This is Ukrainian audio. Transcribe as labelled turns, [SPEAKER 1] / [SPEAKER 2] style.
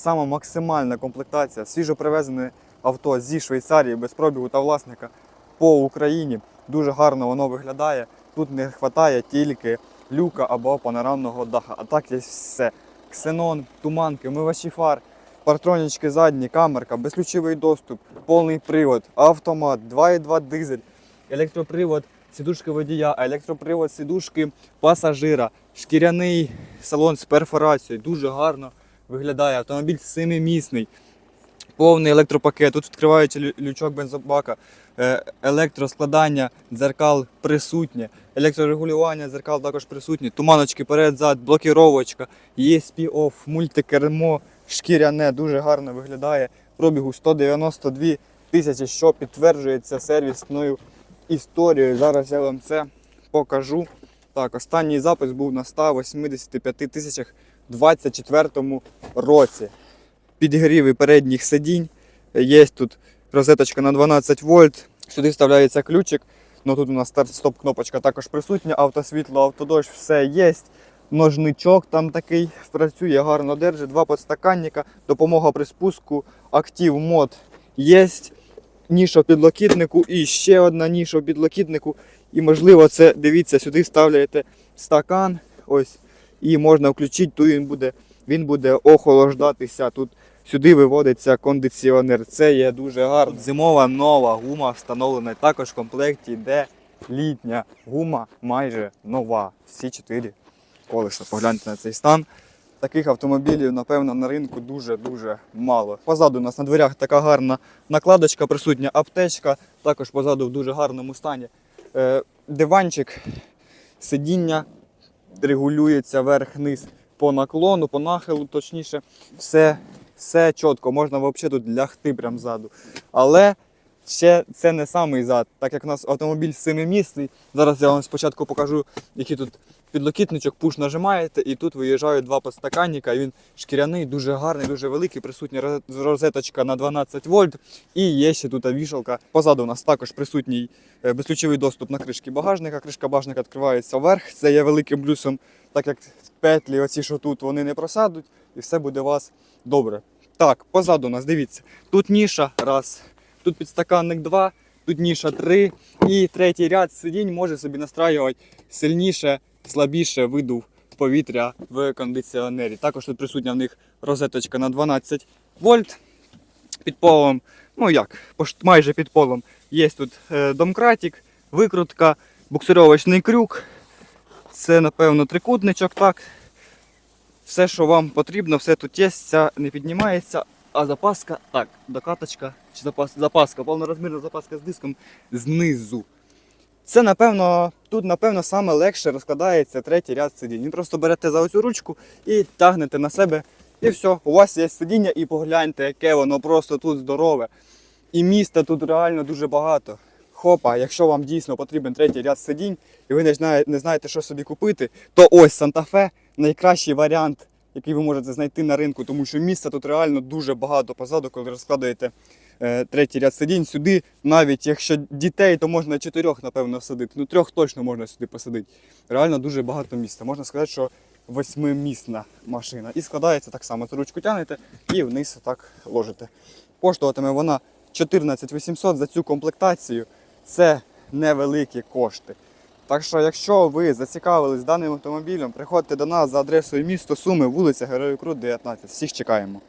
[SPEAKER 1] Сама максимальна комплектація, свіжо привезене авто зі Швейцарії без пробігу та власника по Україні. Дуже гарно воно виглядає. Тут не вистачає тільки люка або панорамного даха. А так є все. Ксенон, туманки, мивачі фар, партронічки задні, камерка, безключовий доступ, повний привод, автомат, 2,2 дизель, електропривод, сідушки водія, електропривод сідушки пасажира, шкіряний салон з перфорацією. Дуже гарно виглядає. Автомобіль семимісний. Повний електропакет. Тут відкриваючи лючок бензобака, е, електроскладання дзеркал присутнє, електрорегулювання дзеркал також присутні, туманочки перед-зад, блокіровочка, ESP-OFF, мультикермо, шкіряне, дуже гарно виглядає. Пробігу 192 тисячі, що підтверджується сервісною історією. Зараз я вам це покажу. Так, останній запис був на 185 тисячах у 2024 році. Підігріви передніх сидінь. Є тут розеточка на 12 вольт. Сюди вставляється ключик. Ну тут у нас старт-стоп кнопочка також присутня, автосвітло, автодощ, все є. Ножничок там такий працює, гарно держить, два подстаканника, допомога при спуску, актив мод є. Ніша підлокітнику і ще одна ніша в підлокітнику. І можливо, це дивіться, сюди вставляєте стакан. Ось, і можна включити, то він буде, він буде охолоджатися. Тут сюди виводиться кондиціонер. Це є дуже гарно. Зимова нова гума встановлена. Також в комплекті йде літня гума майже нова. Всі чотири колеса. Погляньте на цей стан. Таких автомобілів, напевно, на ринку дуже-дуже мало. Позаду у нас на дверях така гарна накладочка присутня, аптечка, також позаду в дуже гарному стані. Е, диванчик, сидіння регулюється верх-низ по наклону, по нахилу, точніше. Все, все чітко, можна взагалі тут лягти прямо ззаду. Але ще це не самий зад, так як у нас автомобіль семимісний. Зараз я вам спочатку покажу, який тут підлокітничок, пуш нажимаєте, і тут виїжджають два подстаканника. Він шкіряний, дуже гарний, дуже великий. Присутня роз- розеточка на 12 вольт. І є ще тут вішалка. Позаду у нас також присутній е, безключовий доступ на кришки багажника. Кришка багажника відкривається вверх. Це є великим плюсом, так як петлі, оці, що тут, вони не просадуть, і все буде у вас добре. Так, позаду у нас, дивіться, тут ніша, раз, тут підстаканник два, тут ніша три. І третій ряд сидінь може собі настраювати сильніше, слабіше видув повітря в кондиціонері. Також тут присутня в них розеточка на 12 вольт. Під полом, ну як, майже під полом є тут е, домкратик, викрутка, буксировочний крюк. Це, напевно, трикутничок, так. Все, що вам потрібно, все тут є, ця не піднімається, а запаска, так, докаточка чи запас, запаска, повнорозмірна запаска з диском знизу. Це, напевно, тут, напевно, саме легше розкладається третій ряд сидінь. Ви просто берете за оцю ручку і тягнете на себе. І все, у вас є сидіння, і погляньте, яке воно просто тут здорове. І міста тут реально дуже багато. Хопа, якщо вам дійсно потрібен третій ряд сидінь, і ви не знаєте, що собі купити, то ось Санта-Фе найкращий варіант, який ви можете знайти на ринку, тому що місця тут реально дуже багато позаду, коли розкладаєте е, третій ряд сидінь. Сюди, навіть якщо дітей, то можна чотирьох, напевно, садити. Ну, трьох точно можна сюди посадити. Реально дуже багато місця. Можна сказати, що восьмимісна машина. І складається так само. Цю ручку тягнете і вниз так ложите. Коштуватиме вона 14 800 за цю комплектацію. Це невеликі кошти. Так що, якщо ви зацікавились даним автомобілем, приходьте до нас за адресою місто Суми, вулиця Героїв Крут, 19. Всіх чекаємо.